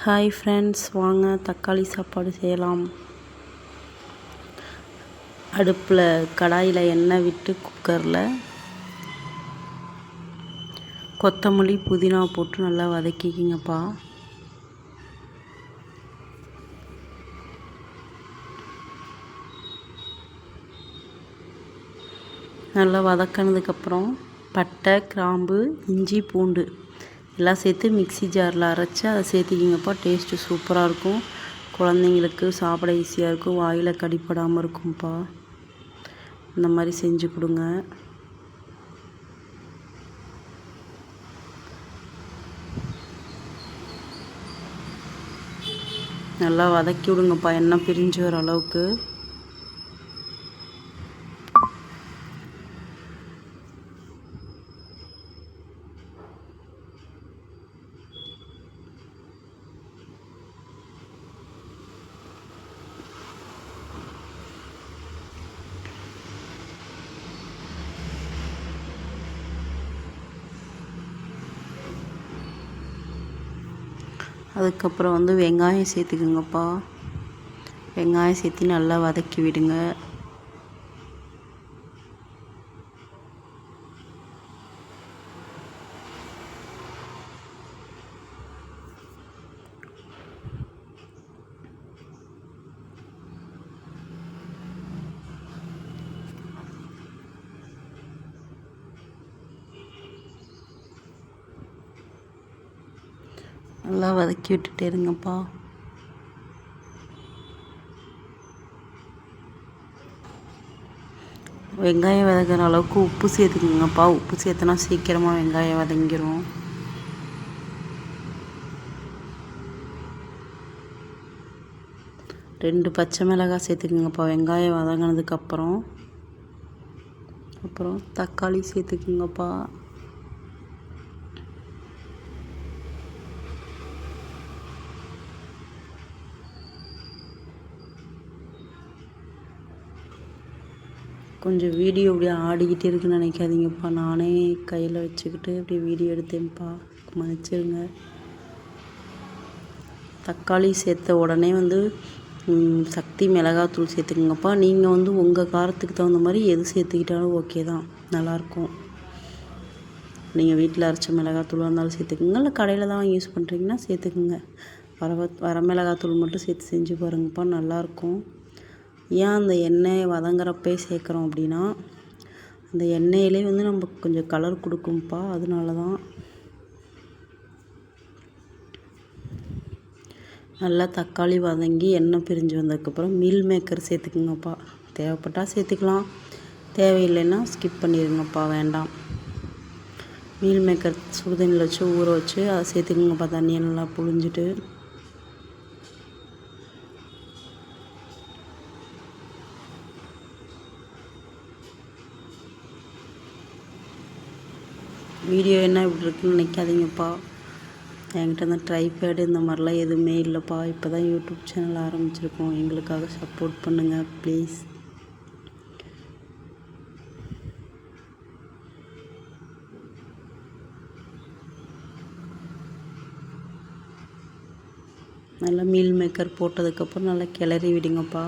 Hi friends வாங்க தக்காளி சாப்பாடு செய்யலாம். அடுப்பில் கடாயில் எண்ணெய் விட்டு குக்கரில் கொத்தமல்லி புதினா போட்டு நல்லா வதக்கிக்கிங்கப்பா. நல்லா வதக்கினதுக்கப்புறம் பட்டை கிராம்பு இஞ்சி பூண்டு. எல்லாம் சேர்த்து மிக்ஸி ஜாரில் அரைச்சி அதை சேர்த்திக்கிங்கப்பா டேஸ்ட்டு சூப்பராக இருக்கும். குழந்தைங்களுக்கு சாப்பிட ஈஸியாக இருக்கும். வாயில் கடிப்படாமல் இருக்கும்ப்பா இந்த மாதிரி செஞ்சு கொடுங்க. நல்லா வதக்கி விடுங்கப்பா. எண்ணெய் பிரிஞ்சு வர அளவுக்கு. அதுக்கப்புறம் வந்து வெங்காயம் சேர்த்துக்குங்கப்பா. வெங்காயம் சேர்த்து நல்லா வதக்கி விடுங்க. நல்லா வதக்கி விட்டுட்டே இருங்கப்பா. வெங்காயம் வதக்கிற அளவுக்கு உப்பு சேர்த்துக்குங்கப்பா. உப்பு சேர்த்தனா சீக்கிரமாக வெங்காயம் வதங்கிரும். ரெண்டு பச்சை மிளகாய் சேர்த்துக்குங்கப்பா. வெங்காயம் வதங்கினதுக்கப்புறம். அப்புறம் தக்காளி சேர்த்துக்குங்கப்பா. கொஞ்சம் வீடியோ அப்படியே ஆடிக்கிட்டே இருக்குன்னு நினைக்காதீங்கப்பா. நானே கையில் வச்சுக்கிட்டு அப்படியே வீடியோ எடுத்தேன்ப்பா. மன்னிச்சிருங்க. தக்காளி சேர்த்த உடனே வந்து சக்தி மிளகாத்தூள் சேர்த்துக்குங்கப்பா. நீங்கள் வந்து உங்கள் காரத்துக்கு தகுந்த மாதிரி எது சேர்த்துக்கிட்டாலும் ஓகே தான். நல்லாயிருக்கும். நீங்கள் வீட்டில் அரைச்ச மிளகாத்தூளாக இருந்தாலும் சேர்த்துக்குங்க. இல்லை கடையில் தான் யூஸ் பண்ணுறீங்கன்னா சேர்த்துக்குங்க. வர வர மிளகாத்தூள் மட்டும் சேர்த்து செஞ்சு பாருங்கப்பா. நல்லாயிருக்கும். ஏன் அந்த எண்ணெயை வதங்குறப்பே சேர்க்குறோம் அப்படின்னா அந்த எண்ணெயிலே வந்து நம்ம கொஞ்சம் கலர் கொடுக்கும்ப்பா அதனால தான் நல்லா தக்காளி வதங்கி எண்ணெய் பிரிஞ்சு வந்ததுக்கப்புறம் மீல் மேக்கர் சேர்த்துக்குங்கப்பா. தேவைப்பட்டால் சேர்த்துக்கலாம். தேவையில்லைன்னா ஸ்கிப் பண்ணிடுங்கப்பா வேண்டாம். மீல் மேக்கர் சுடுதண்ணியில் வச்சு ஊற வச்சு அதை சேர்த்துக்குங்கப்பா தண்ணியை நல்லா புழிஞ்சிட்டு. வீடியோ என்ன இப்படி இருக்குன்னு நினைக்காதீங்கப்பா. என்கிட்ட இந்த ட்ரைபேடு இந்த மாதிரிலாம் எதுவுமே இல்லைப்பா. இப்போ தான் யூடியூப் சேனல் ஆரம்பிச்சிருக்கோம். எங்களுக்காக சப்போர்ட் பண்ணுங்கள் ப்ளீஸ் நல்லா மீல் மேக்கர் போட்டதுக்கப்புறம் நல்லா கிளறி விடுங்கப்பா.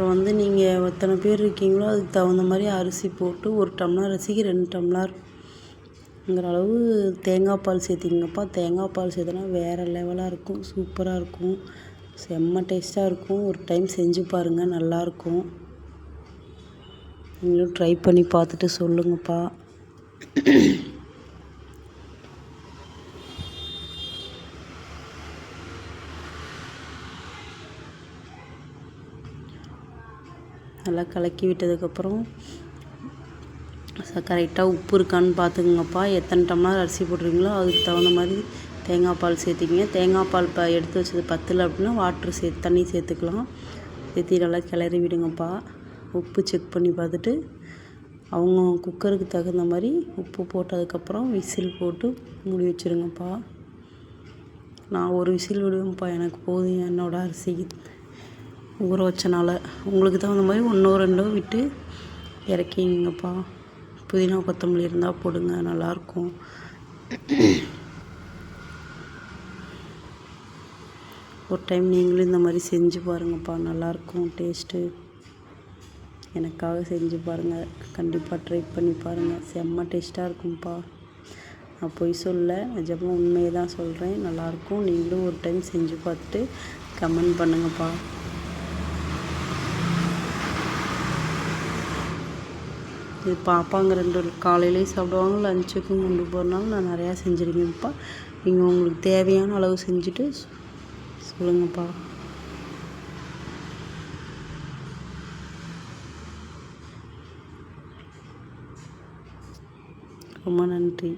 அப்புறம் வந்து நீங்கள் எத்தனை பேர் இருக்கீங்களோ அதுக்கு தகுந்த மாதிரி அரிசி போட்டு ஒரு டம்ளர் அரிசிக்கு ரெண்டு டம்ளர்ங்கிற அளவு தேங்காய் பால் சேர்த்திங்கப்பா. தேங்காய் பால் சேர்த்தனா வேறு லெவலாக இருக்கும். சூப்பராக இருக்கும். செம்ம டேஸ்ட்டாக இருக்கும். ஒரு டைம் செஞ்சு பாருங்கள் நல்லாயிருக்கும் நீங்களும் ட்ரை பண்ணி பார்த்துட்டு சொல்லுங்கப்பா. நல்லா கலக்கி விட்டதுக்கப்புறம் கரெக்டாக உப்பு இருக்கான்னு பார்த்துக்குங்கப்பா. எத்தனை டம்ளர் அரிசி போடுறீங்களோ அதுக்கு தகுந்த மாதிரி தேங்காய் பால் சேர்த்திங்க தேங்காய் பால் இப்போ எடுத்து வச்சது பத்தில் அப்படின்னா வாட்ரு சே தண்ணி சேர்த்துக்கலாம். சேர்த்து நல்லா கிளறி விடுங்கப்பா. உப்பு செக் பண்ணி பார்த்துட்டு அவங்க குக்கருக்கு தகுந்த மாதிரி உப்பு போட்டதுக்கப்புறம் விசில் போட்டு மூடி வச்சுருங்கப்பா. நான் ஒரு விசில் விடுவேன்ப்பா. எனக்கு போதும் என்னோடய அரிசி. ஊற வச்சனால உங்களுக்கு தகுந்த மாதிரி ஒன்றோ ரெண்டோ விட்டு இறக்கிங்கப்பா. புதினா கொத்தமல்லி இருந்தால் போடுங்க நல்லாயிருக்கும் ஒரு டைம் நீங்களும் இந்த மாதிரி செஞ்சு பாருங்கப்பா நல்லாயிருக்கும் டேஸ்ட்டு. எனக்காக செஞ்சு பாருங்கள் கண்டிப்பாக ட்ரை பண்ணி பாருங்கள் செம்ம டேஸ்ட்டாக இருக்கும்ப்பா. நான் பொய் சொல்ல நிஜமாக உண்மையை தான் சொல்கிறேன் நல்லாயிருக்கும் நீங்களும் ஒரு டைம் செஞ்சு பார்த்துட்டு கமெண்ட் பண்ணுங்கப்பா. இது பாப்பாங்க ரெண்டு காலையிலேயும் சாப்பிடுவாங்க லஞ்சுக்கும் கொண்டு போகிறனால நான் நிறையா செஞ்சுருக்கேன்ப்பா. நீங்கள் உங்களுக்கு தேவையான அளவு செஞ்சுட்டு சொல்லுங்கப்பா. ரொம்ப நன்றி.